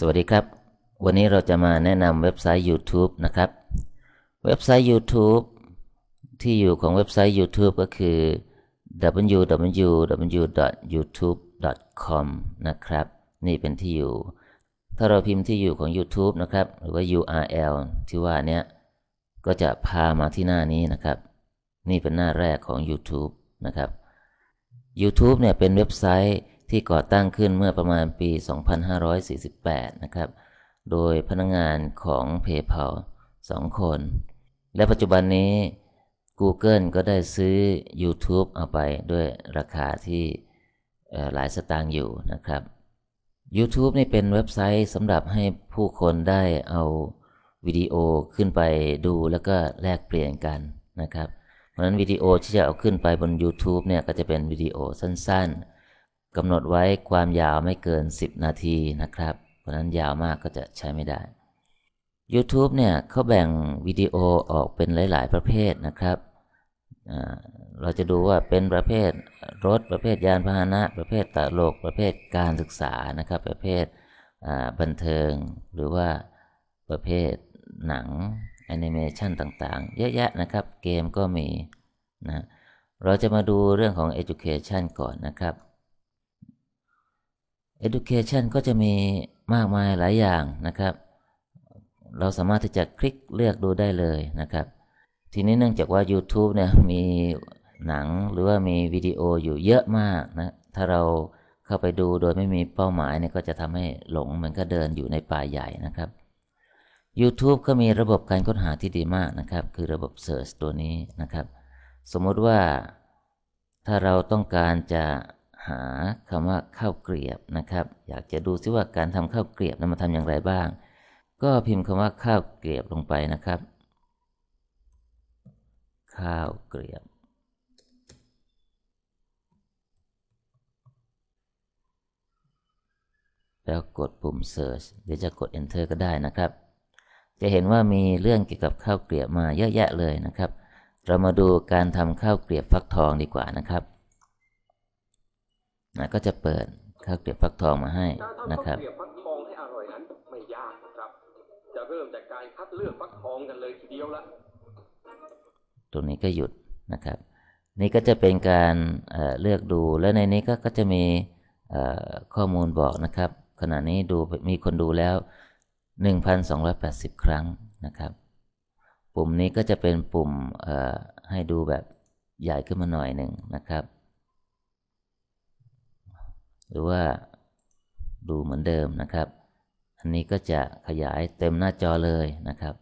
สวัสดีครับ วันนี้เราจะมาแนะนำเว็บไซต์ YouTube นะครับ เว็บไซต์ YouTube ที่อยู่ของเว็บไซต์ YouTube ก็คือ www.youtube.com นะครับ นี่เป็นที่อยู่ ถ้าเราพิมพ์ที่อยู่ของ YouTube นะครับ หรือว่า URL ที่ว่าเนี้ยก็จะพามาที่หน้านี้นะครับ นี่เป็นหน้าแรกของ YouTube นะครับ YouTube เนี่ยเป็นเว็บไซต์ ที่ก่อตั้งขึ้นเมื่อประมาณปี 2548 นะครับ โดยพนักงงานของ PayPal 2 คน และปัจจุบันนี้ Google ก็ได้ซื้อ YouTube เอาไปด้วยราคาที่หลายสตางค์อยู่นะครับ YouTube นี่เป็นเว็บไซต์สำหรับให้ผู้คนได้เอาวิดีโอขึ้นไปดูแล้วก็แลกเปลี่ยนกันนะครับ เพราะฉะนั้นวิดีโอที่จะเอาขึ้นไปบน YouTube เนี่ยก็จะเป็นวิดีโอสั้นๆ กำหนดไว้ความยาวไม่เกิน 10 นาทีนะครับ เพราะนั้นยาวมากก็จะใช้ไม่ได้ YouTube เนี่ยเขาแบ่งวิดีโอออกเป็นหลาย ๆ ประเภทนะครับ เราจะดูว่าเป็นประเภทรถ ประเภทยานพาหนะ ประเภทตลก ประเภทการศึกษานะครับ ประเภทบันเทิง หรือว่าประเภทหนังแอนิเมชันต่างๆ เยอะแยะนะครับ เกมก็มีนะ เราจะมาดูเรื่องของ education ก่อนนะครับ education ก็จะมีมากมายหลายอย่างนะครับ เราสามารถที่จะคลิกเลือกดูได้เลยนะครับ ทีนี้เนื่องจากว่า YouTube เนี่ยมีหนังหรือว่ามีวิดีโออยู่เยอะมากนะ ถ้าเราเข้าไปดูโดยไม่มีเป้าหมายเนี่ยก็จะทำให้หลงเหมือนก็เดินอยู่ในป่าใหญ่นะครับ YouTube ก็มีระบบการค้นหาที่ดีมากนะครับ คือระบบ Search ตัวนี้นะครับ สมมติว่าถ้าเราต้องการจะ หาคำว่าข้าวเกลียบนะครับ อยากจะดูซิว่าการทำข้าวเกลียบนั้นมาทำอย่างไรบ้าง ก็พิมพ์คำว่าข้าวเกลียบลงไปนะครับ ข้าวเกลียบ แล้วกดปุ่ม Search หรือจะกด Enter ก็ได้นะครับ จะเห็นว่ามีเรื่องเกี่ยวกับข้าวเกลียบมาเยอะแยะเลยนะครับ เรามาดูการทำข้าวเกลียบฟักทองดีกว่านะครับ นะก็จะเปิดข้าวเกลียบฟักทองมาให้นะครับการทำข้าวเกลียบฟักทองให้อร่อยนั้นไม่ยากนะครับจะเริ่มจากการคัดเลือกฟักทองกันเลยทีเดียวละตรงนี้ก็หยุดนะครับ นี่ก็จะเป็นการเเลือกดูแล้วในนี้ก็ก็จะมีข้อมูลบอกนะครับ ขณะนี้ดูมีคนดูแล้ว 1,280 ครั้งนะครับ ปุ่มนี้ก็จะเป็นปุ่มให้ดูแบบใหญ่ขึ้นมาหน่อยหนึ่งนะครับ หรือว่าดูเหมือนเดิมนะครับ อันนี้ก็จะขยายเต็มหน้าจอเลยนะครับ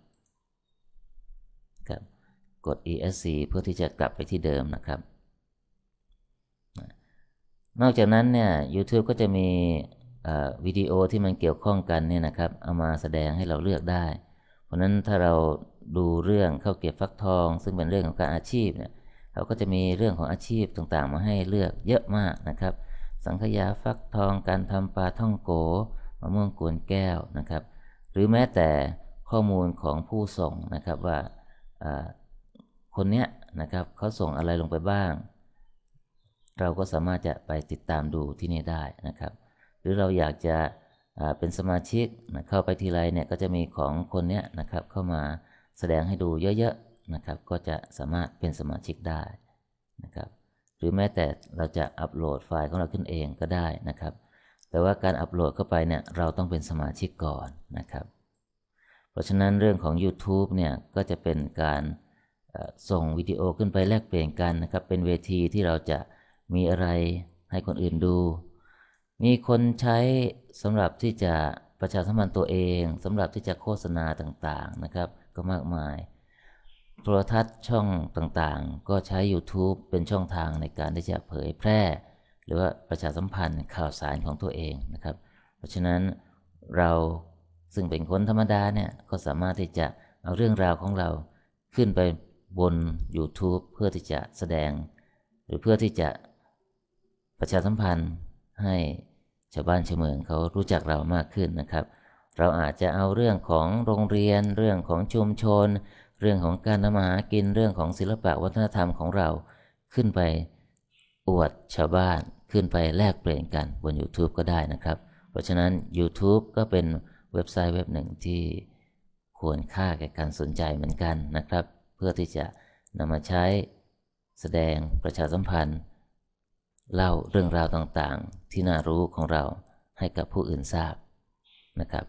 ครับกด ESC เพื่อที่จะกลับไปที่เดิมนะครับ นอกจากนั้นเนี่ย YouTube ก็จะมีวิดีโอที่มันเกี่ยวข้องกันเนี่ยนะครับ เอามาแสดงให้เราเลือกได้ เพราะนั้นถ้าเราดูเรื่องเข้าเก็บฟักทอง ซึ่งเป็นเรื่องของการอาชีพเนี่ยเขาก็จะมีเรื่องของอาชีพต่างๆ มาให้เลือกเยอะมากนะครับ สังขยาฟักทองการทำปลาท่องโกมะม่วงกวนแก้วนะครับ หรือแม้แต่ข้อมูลของผู้ส่งนะครับว่าคนเนี้ยนะครับเขาส่งอะไรลงไปบ้าง เราก็สามารถจะไปติดตามดูที่นี่ได้นะครับ หรือเราอยากจะเป็นสมาชิกนะเข้าไปทีไรเนี่ยก็จะมีของคนเนี้ยนะครับเข้ามาแสดงให้ดูเยอะๆนะครับ ก็จะสามารถเป็นสมาชิกได้นะครับ หรือแม้แต่เราจะอัปโหลดไฟล์ของเราขึ้นเองก็ได้นะครับ แต่ว่าการอัปโหลดเข้าไปเนี่ยเราต้องเป็นสมาชิกก่อนนะครับ เพราะฉะนั้นเรื่องของ YouTube เนี่ยก็จะเป็นการส่งวิดีโอขึ้นไปแลกเปลี่ยนกันนะครับ เป็นเวทีที่เราจะมีอะไรให้คนอื่นดู มีคนใช้สำหรับที่จะประชาสัมพันธ์ตัวเองสำหรับที่จะโฆษณาต่างๆนะครับ ก็มากมาย โทรทัศน์ช่องต่างๆ ก็ใช้ YouTube เป็นช่องทางในการที่จะเผยแพร่ หรือว่าประชาสัมพันธ์ข่าวสารของตัวเองนะครับ เพราะฉะนั้นเราซึ่งเป็นคนธรรมดาเนี่ยก็สามารถที่จะเอาเรื่องราวของเราขึ้นไปบน YouTube เพื่อที่จะแสดง หรือเพื่อที่จะประชาสัมพันธ์ให้ชาวบ้านชาวเมืองเขารู้จักเรามากขึ้นนะครับ เราอาจจะเอาเรื่องของโรงเรียน เรื่องของชุมชน เรื่องของการทำมาหากินเรื่องของศิลปะวัฒนธรรมของเราขึ้นไปอวดชาวบ้านขึ้นไปแลกเปลี่ยนกันบน YouTube ก็ได้นะครับ เพราะฉะนั้น YouTube ก็เป็นเว็บไซต์เว็บหนึ่งที่ควรค่าแก่การสนใจเหมือนกันนะครับ เพื่อที่จะนำมาใช้แสดงประชาสัมพันธ์ เล่าเรื่องราวต่างๆ ที่น่ารู้ของเราให้กับผู้อื่นทราบนะครับ